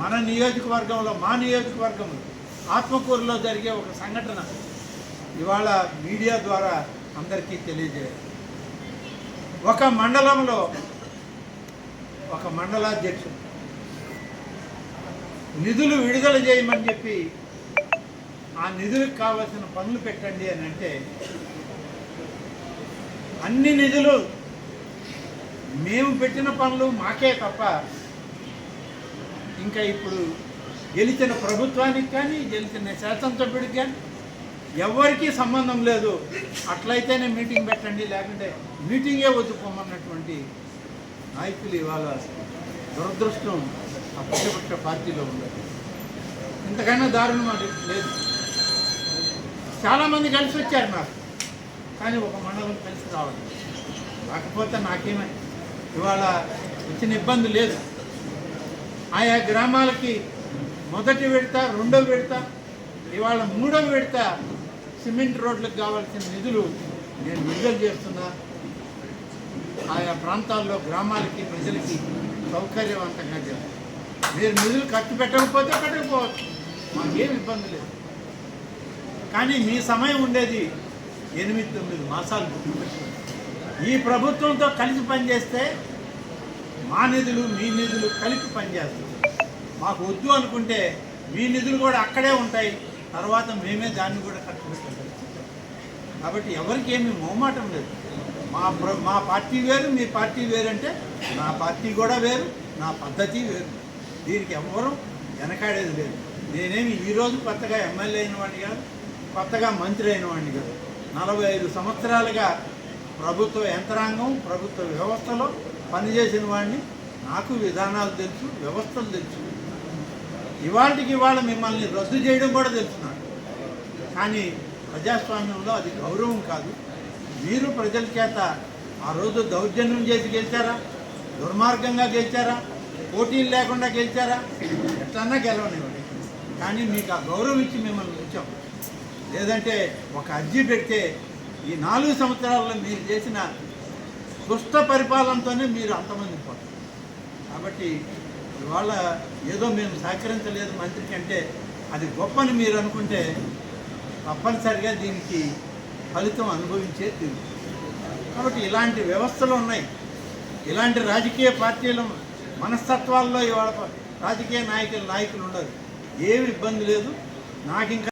మన నియోజకవర్గంలో మా నియోజకవర్గంలో ఆత్మకూరులో జరిగే ఒక సంఘటన ఇవాళ మీడియా ద్వారా అందరికీ తెలియజేయాలి. ఒక మండలంలో ఒక మండలాధ్యక్షుడు నిధులు విడుదల చేయమని చెప్పి ఆ నిధులకు కావాల్సిన పనులు పెట్టండి అని అంటే అన్ని నిధులు మేము పెట్టిన పనులు మాకే తప్ప ఇంకా ఇప్పుడు గెలిచిన ప్రభుత్వానికి కానీ గెలిచిన శాసనసభ్యుడికి కానీ ఎవరికీ సంబంధం లేదు. అట్లయితేనే మీటింగ్ పెట్టండి లేకుంటే మీటింగే వద్దుకోమన్నటువంటి నాయకులు ఇవాళ దురదృష్టం ఆ ప్రతిపక్ష పార్టీలో ఉండదు ఇంతకన్నా దారుణం అది లేదు. చాలామంది కలిసి వచ్చారు నాకు కానీ ఒక మండలం కలిసి రావాలి కాకపోతే నాకేమై ఇవాళ వచ్చిన ఇబ్బంది లేదు. ఆయా గ్రామాలకి మొదటి విడత రెండో విడత ఇవాళ మూడో విడత సిమెంట్ రోడ్లకు కావాల్సిన నిధులు నేను విడుదల చేస్తున్నా. ఆయా ప్రాంతాల్లో గ్రామాలకి ప్రజలకి సౌకర్యవంతంగా చేస్తాను మీరు నిధులు ఖర్చు పెట్టకపోతే పెట్టకపోవచ్చు. మాకేం ఇబ్బంది లేదు. కానీ మీ సమయం ఉండేది ఎనిమిది తొమ్మిది మాసాలు. ఈ ప్రభుత్వంతో కలిసి పనిచేస్తే మా నిధులు మీ నిధులు కలిపి పనిచేస్తుంది మాకు వద్దు అనుకుంటే మీ నిధులు కూడా అక్కడే ఉంటాయి. తర్వాత మేమే దాన్ని కూడా కట్టుకుంటాం కాబట్టి ఎవరికి ఏమీ మొహమాటం లేదు. మా మా పార్టీ వేరు మీ పార్టీ వేరు అంటే నా పార్టీ కూడా వేరు నా పద్ధతి వేరు. దీనికి ఎవరు వెనకాడేది లేదు. నేనేమి ఈరోజు కొత్తగా ఎమ్మెల్యే అయిన వాడిని కాదు కొత్తగా మంత్రి అయిన వాడిని కాదు. నలభై ఐదు సంవత్సరాలుగా ప్రభుత్వ యంత్రాంగం ప్రభుత్వ వ్యవస్థలో పనిచేసిన వాడిని నాకు విధానాలు తెలుసు వ్యవస్థలు తెలుసు. ఇవాళకి ఇవాళ మిమ్మల్ని రద్దు చేయడం కూడా తెలుసున్నాడు కానీ ప్రజాస్వామ్యంలో అది గౌరవం కాదు. మీరు ప్రజల చేత ఆ రోజు దౌర్జన్యం చేసి గెలిచారా? దుర్మార్గంగా గెలిచారా? పోటీలు లేకుండా గెలిచారా? ఎట్లన్నా గెలవనివ్వండి. కానీ మీకు ఆ గౌరవం ఇచ్చి మిమ్మల్ని ఉంచాం లేదంటే ఒక అర్జీ పెడితే ఈ నాలుగు సంవత్సరాల్లో మీరు చేసిన దుష్ట పరిపాలనతోనే మీరు అంతమంది పోతారు. కాబట్టి ఇవాళ ఏదో మేము సహకరించలేదు మంత్రికి అంటే అది గొప్పని మీరు అనుకుంటే తప్పనిసరిగా దీనికి ఫలితం అనుభవించే తీరు. కాబట్టి ఇలాంటి వ్యవస్థలు ఉన్నాయి. ఇలాంటి రాజకీయ పార్టీల మనస్తత్వాల్లో ఇవాళ రాజకీయ నాయకులు నాయకులు ఉండరు. ఏమి ఇబ్బంది లేదు. నాకు ఇంకా